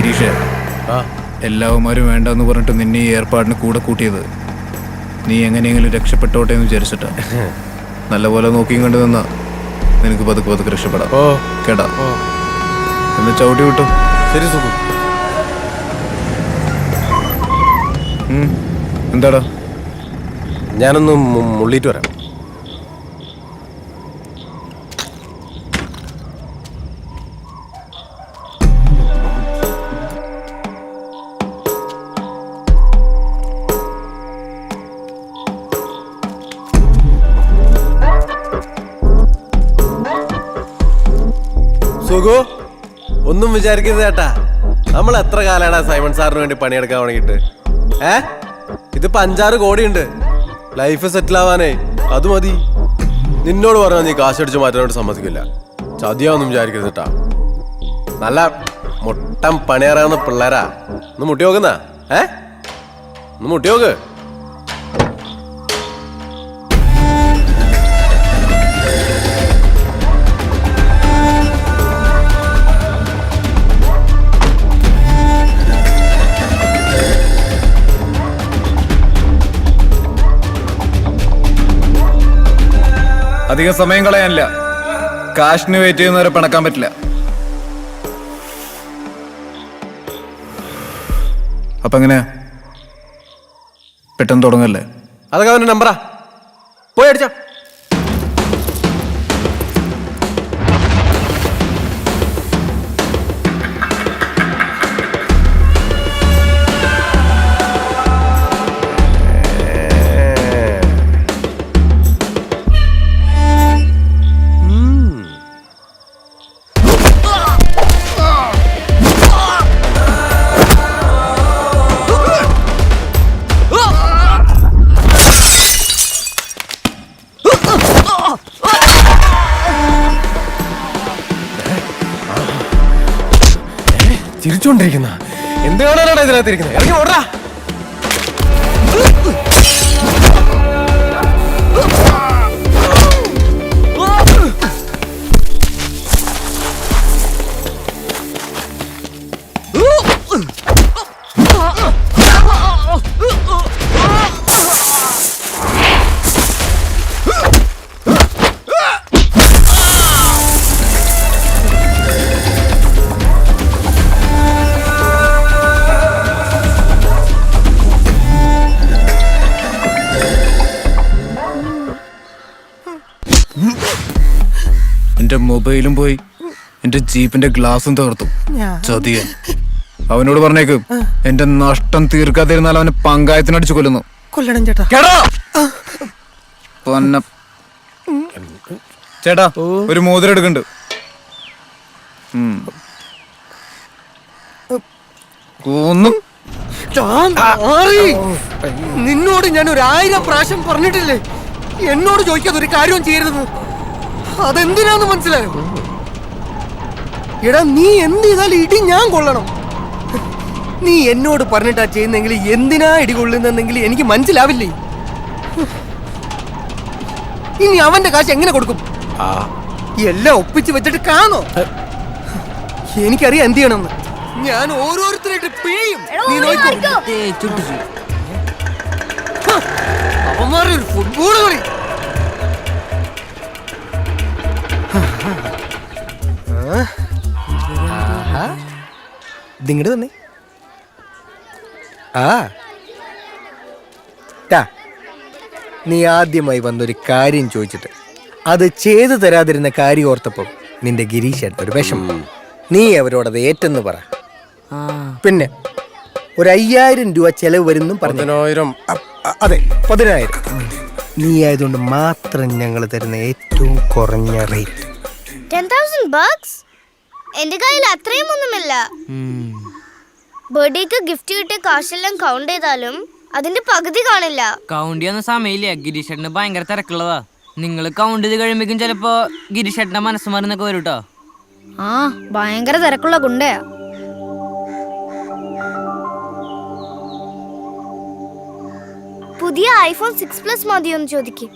ഗിരീഷ. എല്ലാവന്മാരും വേണ്ടെന്ന് പറഞ്ഞിട്ട് നിന്നെ ഈ ഏർപ്പാടിന് കൂടെ കൂട്ടിയത്. നീ എങ്ങനെയെങ്കിലും രക്ഷപ്പെട്ടോട്ടെ എന്ന് വിചാരിച്ചിട്ടാ. നല്ലപോലെ നോക്കിയും കണ്ടു നിന്നാ. നിനക്ക് പതുക്കെ പതുക്കെ രക്ഷപ്പെടാം. ഓ. കേടാ. ഓ. എന്ന് ചവിട്ടി വിട്ടു. ശരി സുഖം. എന്താടാ? ഞാനൊന്ന് മുള്ളിയിട്ട് വരാം. സുഖു? ഒന്നും വിചാരിക്കരുത് ചേട്ടാ. നമ്മൾ എത്ര കാലാണ് സൈമൺ സാറിന് വേണ്ടി പണിയെടുക്കാൻ തുടങ്ങിയിട്ട്? ഏ? ഇതിപ്പോ അഞ്ചാറ് കോടിയുണ്ട്. Life settle ആവാനേ. അത് മതി. നിന്നോട് പറഞ്ഞാൽ നീ കാശടിച്ച് മാറ്റാനോട് സമ്മതിക്കില്ല. ചതിയാവൊന്നും വിചാരിക്കരുത് കേട്ടാ നല്ല മുട്ടം പണിയറാവുന്ന പിള്ളേരാ. ഒന്ന് മുട്ടി നോക്കുന്ന. ഏ? ഒന്ന് മുട്ടി നോക്ക്. അധികം സമയം കളയാനില്ല. കാശിന് വെയിറ്റ് ചെയ്യുന്നവരെ പിണക്കാൻ പറ്റില്ല. അപ്പൊ എങ്ങനെ പെട്ടെന്ന് തുടങ്ങല്ലേ? അതൊക്കെ അവന്റെ നമ്പറാ പോയി അടിച്ചാ. ചിരിച്ചോണ്ടിരിക്കുന്ന. എന്ത് കാണാനാണ് ഇതിനകത്തിരിക്കുന്നത് ഇറങ്ങി ഓടാ. മൊബൈലും പോയി. എന്റെ ജീപ്പിന്റെ ഗ്ലാസും തകർത്തു. ചതിയ. അവനോട് പറഞ്ഞേക്ക് എന്റെ നഷ്ടം തീർക്കാതിരുന്നാൽ അവനെ പങ്കായത്തിനടിച്ചു കൊല്ലുന്നു. കൊല്ലണം ചേട്ടാ. പൊന്ന ചേട്ടാ ഒരു മോതിരം എടുക്കണ്ട്. നിന്നോട് ഞാൻ ഒരു ആയിരം പ്രാവശ്യം പറഞ്ഞിട്ടില്ലേ? എന്നോട് ചോദിക്കാതെ ഒരു കാര്യവും ചെയ്യരുതെന്ന്. അതെന്തിനാന്ന് മനസ്സിലായോ? എടാ നീ എന്ത് ചെയ്താൽ ഇടി ഞാൻ കൊള്ളണം. നീ എന്നോട് പറഞ്ഞിട്ടാ ചെയ്യുന്നെങ്കിൽ എന്തിനാ ഇടി കൊള്ളുന്നെങ്കിൽ എനിക്ക് മനസ്സിലാവില്ലേ? ഇനി അവന്റെ കാശ് എങ്ങനെ കൊടുക്കും? ആ. എല്ലാം ഒപ്പിച്ച് വെച്ചിട്ട് കാണോ? എനിക്കറിയാം എന്ത് ചെയ്യണമെന്ന്. ഞാൻ ഓരോരുത്തരായിട്ട് പിഴിയും. നീ അവന്മാരുടെ ഒരു ഫുട്ബോൾ കളി. ഇതിങ്ങട് തന്നെ ആ. ടാ, നീ ആദ്യമായി വന്നൊരു കാര്യം ചോദിച്ചിട്ട്. അത് ചെയ്തു തരാതിരുന്ന കാര്യം ഓർത്തപ്പം നിന്റെ ഗിരീശൻ ഒരു വിഷമം. നീ അവരോടത് ഏറ്റെന്ന് പറ. പിന്നെ ഒരു അയ്യായിരം രൂപ ചെലവ് വരുന്നു പതിനായിരം. അതെ പതിനായിരം. നീ ആയതുകൊണ്ട് മാത്രം ഞങ്ങൾ തരുന്ന ഏറ്റവും കുറഞ്ഞ റേറ്റ് ടെൻ തൗസൻഡ് ബക്സ് എന്റെ കയ്യിൽ അത്രയും ഒന്നുമില്ല. ബർത്ത്ഡേക്ക് ഗിഫ്റ്റ് കിട്ടിയ കാശെല്ലാം കൗണ്ട് ചെയ്താലും അതിന്റെ പകുതി കാണില്ല. കൗണ്ട് ചെയ്യുന്ന സമയമില്ല. ഗിരീഷേട്ടന് ഭയങ്കര തിരക്കുള്ളതാ. നിങ്ങൾ കൗണ്ട് ചെയ്ത് കഴിയുമ്പോഴേക്കും ചിലപ്പോ ഗിരീഷേട്ടന്റെ മനസ്സ് മരുന്നൊക്കെ വരും കേട്ടോ ആ ഭയങ്കര തിരക്കുള്ള ഗുണ്ടയാ. പുതിയ ഐഫോൺ സിക്സ് പ്ലസ് മതിയോന്ന് ചോദിക്കും.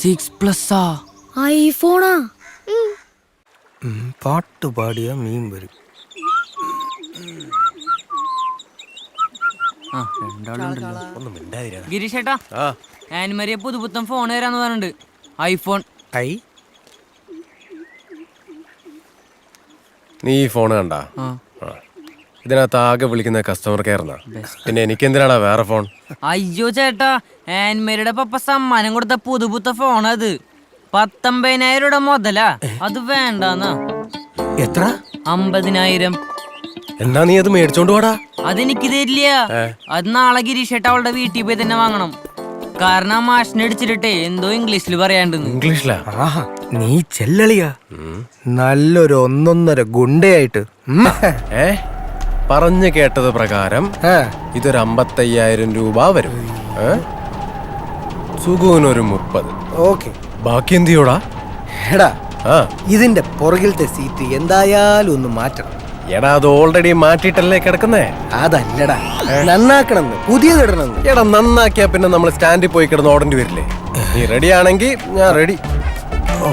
സിക്സ് പ്ലസ് ആ? ഐഫോണാ പാട്ട് പാടിയ മീൻ വരും. ആ രണ്ടാളുണ്ടല്ലോ ഒന്ന് മിണ്ടാതിരാ ഗിരീഷ് ഏട്ടാ ആ ആനിമരിയെ പുതുപുത്തൻ ഫോൺ തരാന്ന് പറഞ്ഞിട്ടുണ്ട്. ഐഫോൺ. ഐ? നീ ഈ ഫോൺ കണ്ട. ഇതിനകത്ത് ആകെ വിളിക്കുന്ന കസ്റ്റമർ കെയർ പിന്നെ എനിക്ക് എന്തിനാടാ വേറെ ഫോൺ അയ്യോ ചേട്ടാ ആൻമേരിയുടെ പപ്പ സമ്മാനം കൊടുത്ത പുതുപുത്ത ഫോൺ അത്. പത്തൊമ്പതിനായിരം രൂപ മുതലാ അത് വേണ്ടാന്നാ. എത്ര? അമ്പതിനായിരം. എന്നാ നീ അത് മേടിച്ചോണ്ട് പോടാ അതെനിക്ക് തരില്ല. അത് നാളെ ഗിരീഷേട്ട അവളുടെ വീട്ടിൽ പോയി തന്നെ വാങ്ങണം. കാരണം ആ മാഷിനെ അടിച്ചിട്ടേ എന്തോ ഇംഗ്ലീഷിൽ പറയാണ്ടെന്ന് ഇംഗ്ലീഷിലാ? ആഹാ നീ ചെല്ലളിയാ. നല്ലൊരു ഒന്നൊന്നര ഗുണ്ടയായിട്ട്. ഉം. ഏ? പറഞ്ഞു കേട്ടത് പ്രകാരം ഇതൊരു അമ്പത്തയ്യായിരം രൂപ വരും. ഏ? സുഖുവിനൊരു മുപ്പത്. ഓക്കെ. ബാക്കി എന്ത് ചെയ്യൂടാ എടാ ആ. ഇതിന്റെ പുറകിലത്തെ സീറ്റ് എന്തായാലും ഒന്ന് മാറ്റണം. എടാ അത് ഓൾറെഡി മാറ്റിയിട്ടല്ലേ കിടക്കുന്നേ? അതല്ലടാ നന്നാക്കണമെന്ന് പുതിയതിടണമെന്ന് എടാ നന്നാക്കിയാ പിന്നെ നമ്മൾ സ്റ്റാൻഡിൽ പോയി കിടന്ന് ഓടേണ്ടി വരില്ലേ? നീ റെഡി ആണെങ്കിൽ ഞാൻ റെഡി ഓ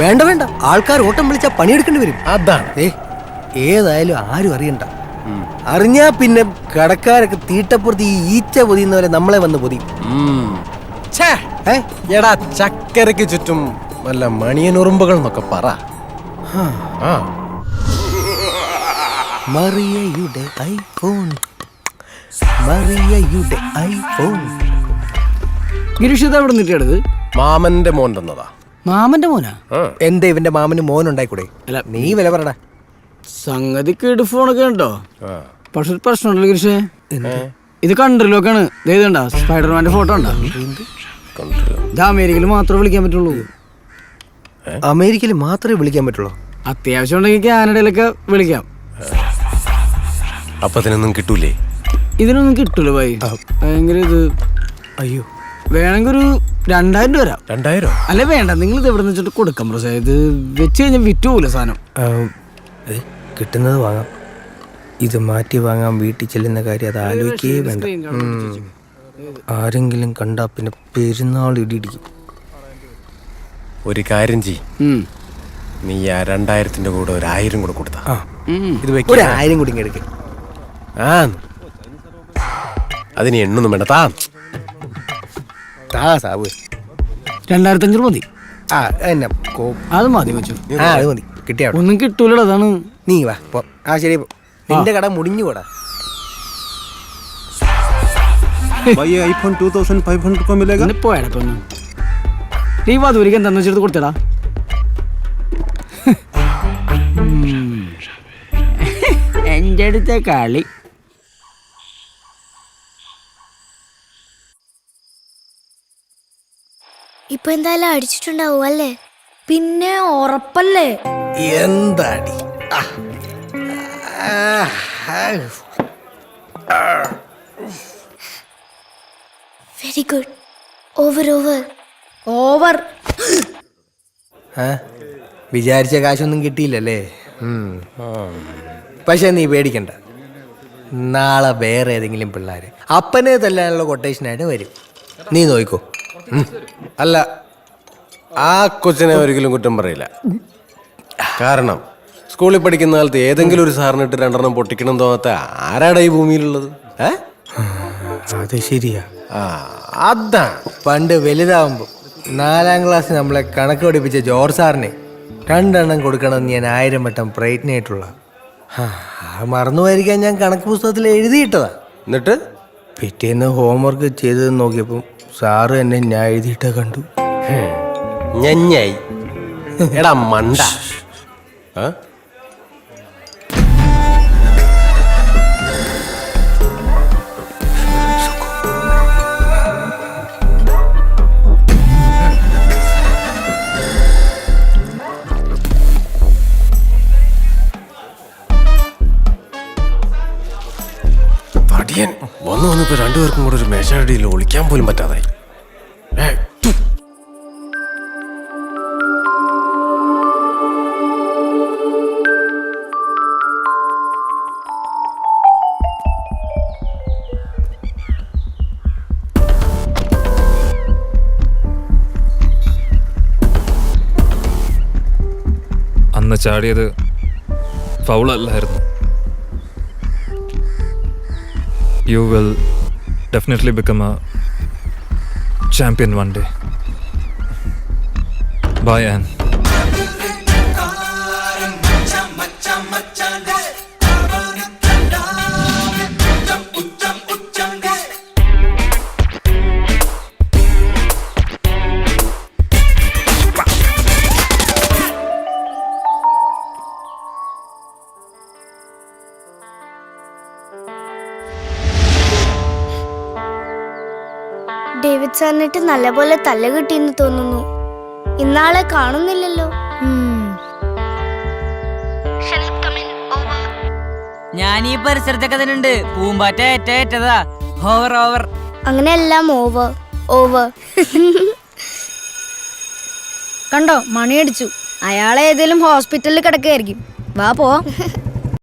വേണ്ട വേണ്ട. ആൾക്കാർ ഓട്ടം വിളിച്ചാൽ പണിയെടുക്കേണ്ടി വരും. അതാണ്. ഏ ഏതായാലും ആരും അറിയണ്ട. അറിഞ്ഞാ പിന്നെ കടക്കാരൊക്കെ തീട്ടപ്പുറത്ത് ഈ ഈച്ച പൊതിയുന്നവരെ നമ്മളെ വന്ന് പൊതിയും. ഛേ, ഏ? എടാ ചക്കരയ്ക്ക് ചുറ്റും വല്ല മണിയനുറുമ്പുകൾ എന്നൊക്കെ പറ. ആ. മറിയയുടെ ഐഫോൺ. മറിയയുടെ ഐഫോൺ. ഗിരീഷ് ഇത് എവിടെ നിന്നിട്ടത് മാമന്റെ മോൻ തന്നതാ. മാമന്റെ മോനാ. എന്താ ഇവന്റെ മാമന് മോൻ ഉണ്ടായിക്കൂടെ? അല്ല. നീ വില പറടാ. സംഗതി കേട് ഫോണൊക്കെ ഉണ്ടോ പക്ഷെ ഒരു പ്രശ്നമുണ്ടല്ലോ ഗിരീഷേ. ഇത് കൺട്രിലൊക്കെയാണ് ഇതേതുണ്ടാ സ്പൈഡർമാന്റെ ഫോട്ടോ ഉണ്ടോ. ഇത് അമേരിക്കയിൽ മാത്രമേ വിളിക്കാൻ പറ്റുള്ളൂ. അമേരിക്കയിൽ മാത്രമേ വിളിക്കാൻ പറ്റുള്ളൂ. അത്യാവശ്യം ഉണ്ടെങ്കിൽ കാനഡയിലൊക്കെ വിളിക്കാം. അപ്പൊ അതിനൊന്നും കിട്ടൂലേ? ഇതിനൊന്നും കിട്ടൂല ഭായി. ഭയങ്കര ഇത്. അയ്യോ. വേണമെങ്കിൽ ഒരു രണ്ടായിരം രൂപ വരാം രണ്ടായിരോ? അല്ല വേണ്ട. നിങ്ങൾ ഇത് എവിടെ നിന്ന് വെച്ചിട്ട് കൊടുക്കാം പ്രസേ ഇത് വെച്ച് കഴിഞ്ഞാൽ വിറ്റൂല സാധനം. കിട്ടുന്നത് വാങ്ങാം. ഇത് മാറ്റി വാങ്ങാൻ വീട്ടിൽ ചെല്ലുന്ന കാര്യം അത് ആലോചിക്കേ വേണ്ട. ആരെങ്കിലും കണ്ടാ പിന്നെ പെരുന്നാൾ ഇടിയിടിക്കും. ഒരു കാര്യം ചെയ്. നീ ആ രണ്ടായിരത്തിന്റെ കൂടെ ഒരു ആയിരം കൂടെ കൊടുത്താ. ഇത് ഒരു ആയിരം കൂടി ഇങ്ങ് എടുക്ക്. ആ. അതിന് എണ്ണൊന്നും വേണ്ട. താ. താ സാബു. രണ്ടായിരത്തി അഞ്ഞൂറ് മതി. ആ എന്നാ കോ അത് മതി വെച്ചു ആ അത് മതി. കിട്ടിയാ ഒന്നും കിട്ടൂലടാ അതാണ്. നീ വാ പോ. ആ ശരി പോ. നിന്റെ കട മുടിഞ്ഞു പോടാ. भाई ये आईफोन 2500 को मिलेगा പിന്നെ പോയാടാ പെണ്ണ് നീ വധൂരിക്ക് എന്താന്ന് വെച്ചെടുത്ത് കൊടുത്തടാ എൻ്റെ അടുത്ത കളി ഇപ്പൊ എന്തായാലും അടിച്ചിട്ടുണ്ടാവും അല്ലേ പിന്നെ ഉറപ്പല്ലേ എന്താടി ആ. ആ, ആ. Very good over over over? വിചാരിച്ച കാശൊന്നും കിട്ടിയില്ലല്ലേ. പക്ഷെ നീ പേടിക്കണ്ട. നാളെ വേറെ ഏതെങ്കിലും പിള്ളേര് അപ്പനെ തല്ലാനുള്ള കൊട്ടേഷനായിട്ട് വരും. നീ നോയിക്കോ. അല്ല ആ കൊച്ചിനെ ഒരിക്കലും കുറ്റം പറയില്ല. കാരണം സ്കൂളിൽ പഠിക്കുന്ന കാലത്ത് ഏതെങ്കിലും ഒരു സാറിനിട്ട് രണ്ടെണ്ണം പൊട്ടിക്കണം തോന്നാത്ത ആരാടാ ഈ ഭൂമിയിലുള്ളത്? ഏ? അത് ശരിയാ. ആ അതാണ്. പണ്ട് വലുതാവുമ്പോൾ നാലാം ക്ലാസ് നമ്മളെ കണക്ക് പഠിപ്പിച്ച ജോർജ് സാറിനെ രണ്ടെണ്ണം കൊടുക്കണമെന്ന് ഞാൻ ആയിരം വട്ടം പ്രയത്നമായിട്ടുള്ള. മറന്നുപോയിരിക്കാൻ ഞാൻ കണക്ക് പുസ്തകത്തിൽ എഴുതിയിട്ടതാ. എന്നിട്ട്? പിറ്റേന്ന് ഹോംവർക്ക് ചെയ്തത് നോക്കിയപ്പം സാറ് എന്നെ ഞാൻ എഴുതിയിട്ട കണ്ടു. ഞഞ്ഞായി. എടാ മണ്ട. ആ? ഒളിക്കാൻ പോലും പറ്റാതായി. അന്ന് ചാടിയത് ഫൗളല്ലായിരുന്നു. You will definitely become a champion one day boy and സാറിനിട്ട് നല്ലപോലെ തല്ല കിട്ടിയെന്ന് തോന്നുന്നു. ഇന്നാളെ കാണുന്നില്ലല്ലോ. ഞാൻ ഈ പരിസരത്തൊക്കെ തന്നെ ഉണ്ട് പൂമ്പാറ്റ ഏറ്റ ഏറ്റതാ. ഓവർ ഓവർ അങ്ങനെയെല്ലാം ഓവർ ഓവർ കണ്ടോ? മണിയടിച്ചു. അയാളെ ഏതെങ്കിലും ഹോസ്പിറ്റലിൽ കിടക്കുകയായിരിക്കും. വാ പോ